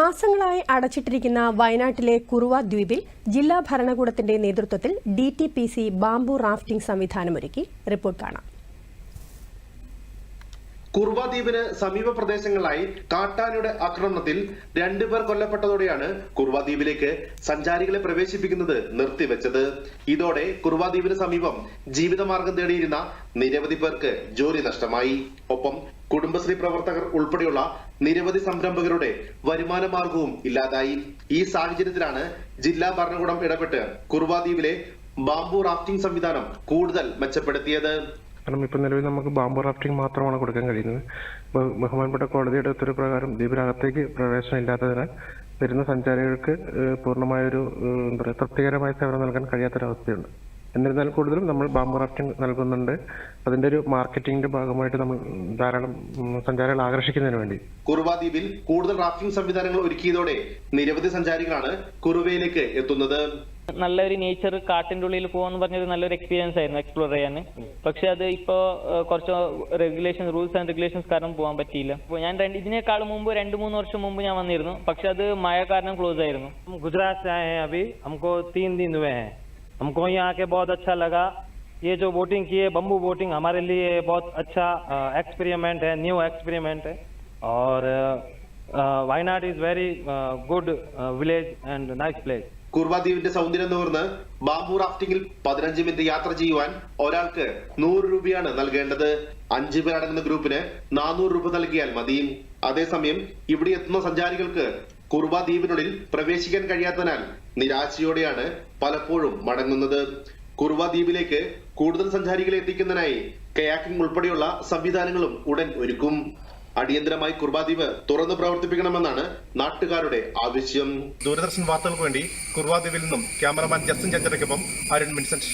മാസങ്ങളായി അടച്ചിട്ടിരിക്കുന്ന വയനാട്ടിലെ കുറുവ ദ്വീപിൽ ജില്ലാ ഭരണകൂടത്തിന്റെ നേതൃത്വത്തിൽ D T P C bamboo rafting സംവിധാനമൊരുക്കി. Report കാണാം. കുർവ ദ്വീപിന് സമീപ പ്രദേശങ്ങളിലായി കാട്ടാനയുടെ ആക്രമണത്തിൽ രണ്ടുപേർ കൊല്ലപ്പെട്ടതോടെയാണ് കുർവ ദ്വീപിലേക്ക് സഞ്ചാരികളെ പ്രവേശിപ്പിക്കുന്നത് നിർത്തിവെച്ചത്. ഇതോടെ കുർവ ദ്വീപിന് സമീപം ജീവിതമാർഗം തേടിയിരുന്ന നിരവധി പേർക്ക് ജോലി നഷ്ടമായി. ഒപ്പം കുടുംബശ്രീ പ്രവർത്തകർ ഉൾപ്പെടെയുള്ള നിരവധി സംരംഭകരുടെ വരുമാന മാർഗവും ഇല്ലാതായി. ഈ സാഹചര്യത്തിലാണ് ജില്ലാ ഭരണകൂടം ഇടപെട്ട് കുർവ ദ്വീപിലെ ബാംബു റാഫ്റ്റിംഗ് സംവിധാനം കൂടുതൽ മെച്ചപ്പെടുത്തിയത്. കാരണം ഇപ്പം നിലവിൽ നമുക്ക് ബാംബു റാഫ്റ്റിംഗ് മാത്രമാണ് കൊടുക്കാൻ കഴിയുന്നത്. ബഹുമാനപ്പെട്ട കോടതിയുടെ ഉത്തരവ് പ്രകാരം ദ്വീപിനകത്തേക്ക് പ്രവേശനം ഇല്ലാത്തതിനാൽ വരുന്ന സഞ്ചാരികൾക്ക് പൂർണമായൊരു എന്താ പറയുക തൃപ്തികരമായ സേവനം നൽകാൻ കഴിയാത്തൊരവസ്ഥയുണ്ട്. എന്നിരുന്നാൽ കൂടുതലും നമ്മൾ ബാംബു റാഫ്റ്റിംഗ് നൽകുന്നുണ്ട്. അതിന്റെ ഒരു മാർക്കറ്റിംഗിന്റെ ഭാഗമായിട്ട് നമ്മൾ ധാരാളം സഞ്ചാരികൾ ആകർഷിക്കുന്നതിന് വേണ്ടി. കുറുവ ദ്വീപിൽ കൂടുതൽ റാഫ്റ്റിംഗ് സംവിധാനങ്ങൾ ഒരുക്കിയതോടെ നിരവധി സഞ്ചാരികളാണ് കുറുവയിലേക്ക് എത്തുന്നത്. നല്ലൊരു നേച്ചർ കാട്ടിന്റെ ഉള്ളിൽ പോകാന്ന് പറഞ്ഞത് നല്ലൊരു എക്സ്പീരിയൻസ് ആയിരുന്നു എക്സ്പ്ലോർ ചെയ്യാൻ പക്ഷെ അത് ഇപ്പോ ഏഹ്, കുറച്ച് റെഗുലേഷൻ റൂൾസ് ആൻഡ് റെഗുലേഷൻസ് കാരണം പോകാൻ പറ്റിയില്ല അപ്പൊ ഞാൻ രണ്ട് ഇതിനേക്കാൾ മുമ്പ് രണ്ട് മൂന്ന് വർഷം മുമ്പ് ഞാൻ വന്നിരുന്നു പക്ഷെ അത് മഴ കാരണം ക്ലോസ് ആയിരുന്നു हम गुजरात से आए हैं अभी हमको तीन दिन हुए हैं हमको यहाँ आके बहुत अच्छा लगा ये जो बोटिंग की है बम्बू बोटिंग हमारे लिए बहुत अच्छा एक्सपेरिमेंट है न्यू एक्सपेरिमेंट है और Wayanad is very good village and nice place Kuruva ദ്വീപിന്റെ സൗന്ദര്യം നോർന്ന് ബാംബു റാഫ്റ്റിംഗിൽ പതിനഞ്ച് മിനിറ്റ് യാത്ര ചെയ്യുവാൻ ഒരാൾക്ക് നൂറ് രൂപയാണ് നൽകേണ്ടത്. അഞ്ചു പേരടങ്ങുന്ന ഗ്രൂപ്പിന് നാനൂറ് രൂപ നൽകിയാൽ മതി. അതേസമയം ഇവിടെ എത്തുന്ന സഞ്ചാരികൾക്ക് കുർബ ദ്വീപിനുള്ളിൽ പ്രവേശിക്കാൻ കഴിയാത്തതിനാൽ നിരാശയോടെയാണ് പലപ്പോഴും മടങ്ങുന്നത്. കുർബ ദ്വീപിലേക്ക് കൂടുതൽ സഞ്ചാരികളെ എത്തിക്കുന്നതിനായി കയാക്കിംഗ് ഉൾപ്പെടെയുള്ള സംവിധാനങ്ങളും ഉടൻ ഒരുക്കും. അടിയന്തരമായി കുർബാദ്വീപ് തുറന്നു പ്രവർത്തിപ്പിക്കണമെന്നാണ് നാട്ടുകാരുടെ ആവശ്യം. ദൂരദർശൻ വാർത്തകൾക്ക് വേണ്ടി കുർവാദ്വീപിൽ നിന്നും ക്യാമറമാൻ ജസ്റ്റിൻ ചന്ദ്രയ്ക്കൊപ്പം അരുൺ വിൻസെന്റ്.